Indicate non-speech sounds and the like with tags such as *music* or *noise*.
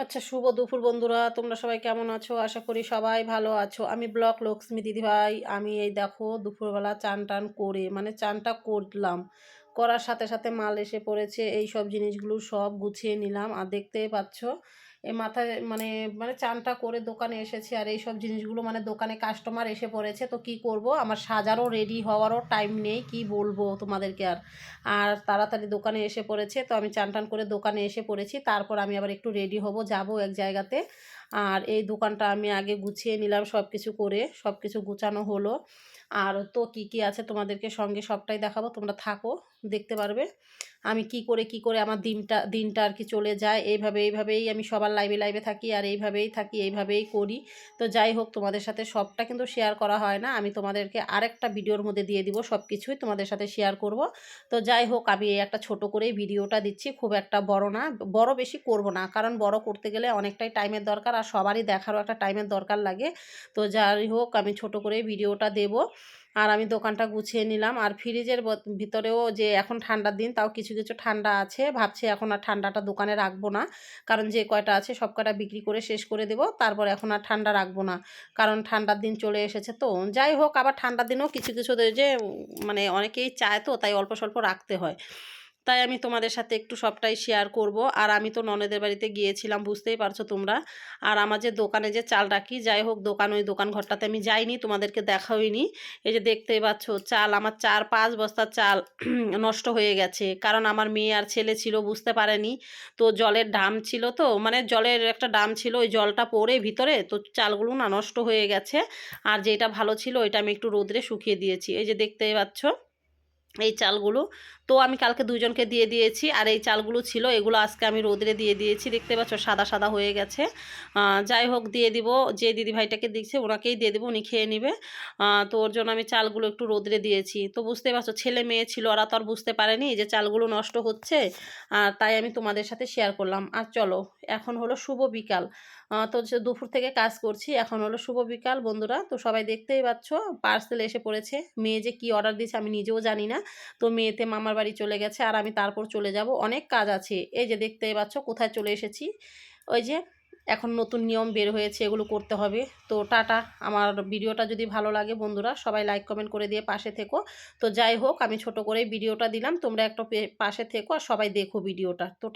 আচ্ছা শুভ দুপুর বন্ধুরা। তোমরা সবাই কেমন আছো? আশা করি সবাই ভালো আছো। আমি ব্লক লক্ষ্মী দিদিভাই। আমি এই দেখো, দুপুরবেলা চান টান করে মানে চানটা করলাম। করার সাথে সাথে মাল এসে পড়েছে। এই সব জিনিসগুলো সব গুছিয়ে নিলাম। আর দেখতেই পাচ্ছ মাথায় মানে মানে চানটা করে দোকানে এসেছি আর এইসব জিনিসগুলো মানে দোকানে কাস্টমার এসে পড়েছে। তো কি করব? আমার সাজারও রেডি হওয়ারও টাইম নেই, কি বলব তোমাদেরকে আর? আর তাড়াতাড়ি দোকানে এসে পড়েছে। তো আমি চান টান করে দোকানে এসে পড়েছি। তারপর আমি আবার একটু রেডি হব, যাব এক জায়গাতে। আর এই দোকানটা আমি আগে গুছিয়ে নিলাম সব কিছু করে সব কিছু গুছানো হলো। আর তো কি কি আছে তোমাদেরকে সঙ্গে সবটাই দেখাবো, তোমরা থাকো, দেখতে পারবে। আমি কি করে কি করে আমার দিনটা দিনটা আর কি চলে যায়, এইভাবে, এইভাবেই আমি সবার লাইভে লাইভে থাকি আর এইভাবেই থাকি, এইভাবেই করি। তো যাই হোক, তোমাদের সাথে সবটা কিন্তু শেয়ার করা হয় না। আমি তোমাদেরকে আরেকটা ভিডিওর মধ্যে দিয়ে দিব সব কিছুই তোমাদের সাথে শেয়ার করব। তো যাই হোক, আমি এই একটা ছোট করেই ভিডিওটা দিচ্ছি, খুব একটা বড় না, বড় বেশি করব না, কারণ বড় করতে গেলে অনেকটাই টাইমের দরকার। আর সবারই দেখারও একটা টাইমের দরকার লাগে। তো যাই হোক, আমি ছোট করে ভিডিওটা দেব। আর আমি দোকানটা গুছিয়ে নিলাম। আর ফ্রিজের ভিতরেও যে এখন ঠান্ডার দিন, তাও কিছু কিছু ঠান্ডা আছে। ভাবছি এখন আর ঠান্ডাটা দোকানে রাখব না। কারণ যে কয়টা আছে, সব কয়টা বিক্রি করে শেষ করে দেব। তারপর এখন আর ঠান্ডা রাখব না। কারণ ঠান্ডার দিন চলে এসেছে তো। যাই হোক, আবার ঠান্ডার দিনেও কিছু কিছু যে মানে অনেকেই চায় তো, তাই অল্প স্বল্প রাখতে হয়। তাই আমি তোমাদের সাথে একটু সবটাই শেয়ার করব। আর আমি তো ননদের বাড়িতে গিয়েছিলাম, বুঝতেই পারছ তোমরা। আর আমার যে দোকানে যে চাল রাখি, যাই হোক দোকান, ওই দোকান ঘরটাতে আমি যাইনি, তোমাদেরকে দেখাইনি এই যে দেখতেই পাচ্ছ, চাল, আমার চার পাঁচ বস্তা চাল *clears throat* নষ্ট হয়ে গেছে। কারণ আমার মেয়ে আর ছেলে ছিল, বুঝতে পারেনি। তো জলের ডাম ছিল তো মানে জলের একটা ডাম ছিল, ওই জলটা পড়ে ভিতরে, তো চালগুলো না নষ্ট হয়ে গেছে। আর যেটা ভালো ছিল, ওইটা আমি একটু রোদ্রে শুকিয়ে দিয়েছি। এই যে দেখতেই পাচ্ছ। এই চালগুলো। তো আমি কালকে দুজনকে দিয়ে দিয়েছি। আর এই চালগুলো ছিল, এগুলো আজকে আমি রোদরে দিয়ে দিয়েছি। দেখতে পাচ্ছ, সাদা সাদা হয়ে গেছে। যাই হোক, দিয়ে দিব। যে দিদিভাইটাকে দিচ্ছে, ওনাকেই দিয়ে দেবো, উনি খেয়ে নেবে। তো ওর জন্য আমি চালগুলো একটু রোদরে দিয়েছি। তো বুঝতে পারছ, ছেলে মেয়ে ছিল, ওরা তো আর বুঝতে পারেনি যে চালগুলো নষ্ট হচ্ছে। আর তাই আমি তোমাদের সাথে শেয়ার করলাম। আর চলো, এখন হলো শুভ বিকাল। তো দুপুর থেকে কাজ করছি, এখন হলো শুভ বিকাল, বন্ধুরা। তো সবাই দেখতেই পাচ্ছ পার্সেল এসে পড়েছে। মেয়ে যে কি অর্ডার দিয়েছে আমি নিজেও জানি না। তো মেয়েতে মামার বাড়ি চলে গেছে আর আমি তারপর চলে যাব। অনেক কাজ আছে। এই যে দেখতে পাচ্ছ কোথায় চলে এসেছি। ওই যে এখন নতুন নিয়ম বের হয়েছে, এগুলো করতে হবে। তো টাটা। আমার ভিডিওটা যদি ভালো লাগে বন্ধুরা, সবাই লাইক কমেন্ট করে দিয়ে পাশে থেকো। তো যাই হোক, আমি ছোট করে ভিডিওটা দিলাম। তোমরা একটা পাশে থেকো আর সবাই দেখো ভিডিওটা। তো